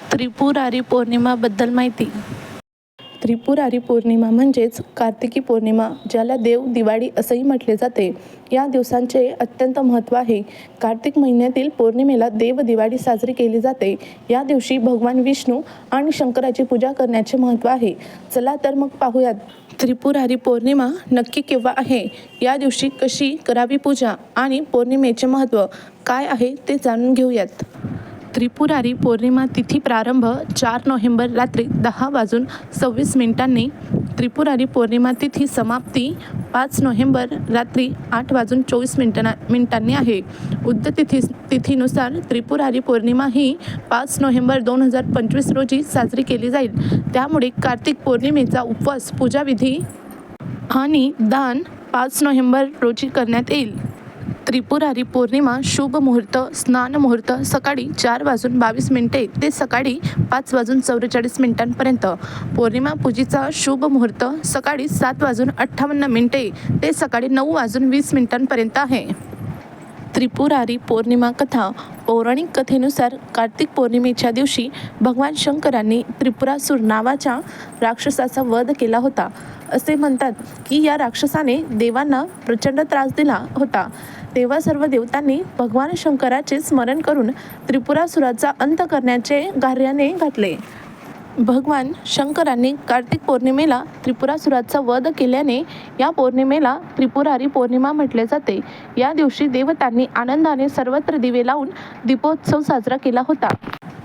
त्रिपुरारी पौर्णिमाबद्दल माहिती. त्रिपुरारी पौर्णिमा म्हणजेच कार्तिकी पौर्णिमा ज्याला देव दिवाळी असंही म्हटले जाते. या दिवसांचे अत्यंत महत्त्व आहे. कार्तिक महिन्यातील पौर्णिमेला देव दिवाळी साजरी केली जाते. या दिवशी भगवान विष्णू आणि शंकराची पूजा करण्याचे महत्त्व आहे. चला तर मग पाहूयात. त्रिपुरारी पौर्णिमा नक्की केव्हा आहे? या दिवशी कशी करावी पूजा आणि पौर्णिमेचे महत्त्व काय आहे ते जाणून घेऊयात. त्रिपुरारी पौर्णिमा तिथी प्रारंभ चार नोव्हेंबर रात्री दहा वाजून सव्वीस मिनिटांनी त्रिपुरारी पौर्णिमा तिथी समाप्ती पाच नोव्हेंबर रात्री आठ वाजून चोवीस मिनिटांना मिनिटांनी आहे. उद्य तिथी तिथीनुसार त्रिपुरारी पौर्णिमा ही पाच नोव्हेंबर दोन हजार पंचवीस रोजी साजरी केली जाईल. त्यामुळे कार्तिक पौर्णिमेचा उपवास पूजाविधी आणि दान पाच नोव्हेंबर रोजी करण्यात येईल. त्रिपुरारी पौर्णिमा शुभ मुहूर्त स्नान मुहूर्त सकाळी चार वाजून बावीस मिनिटे ते सकाळी पाच वाजून चौवेचाळीस मिनिटांपर्यंत. पौर्णिमा पूजेचा शुभ मुहूर्त सकाळी सात वाजून अठ्ठावन्न मिनिटे ते सकाळी नऊ वाजून वीस मिनिटांपर्यंत आहे. त्रिपुरारी पौर्णिमा कथा पौराणिक कथेनुसार कार्तिक पौर्णिमेच्या दिवशी भगवान शंकरांनी त्रिपुरासूर नावाच्या राक्षसाचा वध केला होता. असे म्हणतात की या राक्षसाने देवांना प्रचंड त्रास दिला होता. तेव्हा सर्व देवतांनी भगवान शंकराचे स्मरण करून त्रिपुरासुराचा अंत करण्याचे कार्याने घातले. भगवान शंकरांनी कार्तिक पौर्णिमेला त्रिपुरासुराचा वध केल्याने या पौर्णिमेला त्रिपुरारी पौर्णिमा म्हटले जाते. या दिवशी देवतांनी आनंदाने सर्वत्र दिवे लावून दीपोत्सव साजरा केला होता.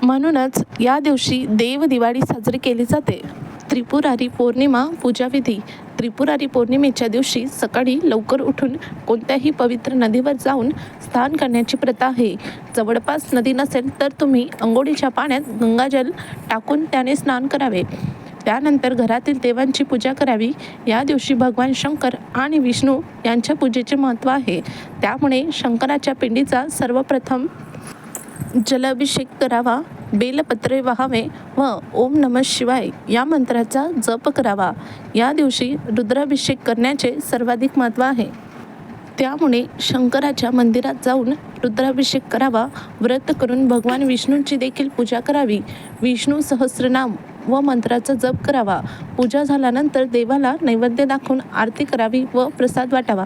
म्हणूनच या दिवशी देव दिवाळी साजरी केली जाते. त्रिपुरारी पौर्णिमा पूजाविधी. त्रिपुरारी पौर्णिमेच्या दिवशी सकाळी लवकर उठून कोणत्याही पवित्र नदीवर जाऊन स्नान करण्याची प्रथा आहे. जवळपास नदी नसेल तर तुम्ही अंघोळीच्या पाण्यात गंगाजल टाकून त्याने स्नान करावे. त्यानंतर घरातील देवांची पूजा करावी. या दिवशी भगवान शंकर आणि विष्णू यांच्या पूजेचे महत्त्व आहे. त्यामुळे शंकराच्या पिंडीचा सर्वप्रथम जलाभिषेक करावा. बेलपत्रे वाहावे व ओम नम शिवाय या मंत्राचा जप करावा. या दिवशी रुद्राभिषेक करण्याचे सर्वाधिक महत्त्व आहे. त्यामुळे शंकराच्या मंदिरात जाऊन रुद्राभिषेक करावा व्रत करून भगवान विष्णूंची देखील पूजा करावी. विष्णू सहस्रनाम व मंत्राचा जप करावा. पूजा झाल्यानंतर देवाला नैवेद्य दाखवून आरती करावी व प्रसाद वाटावा.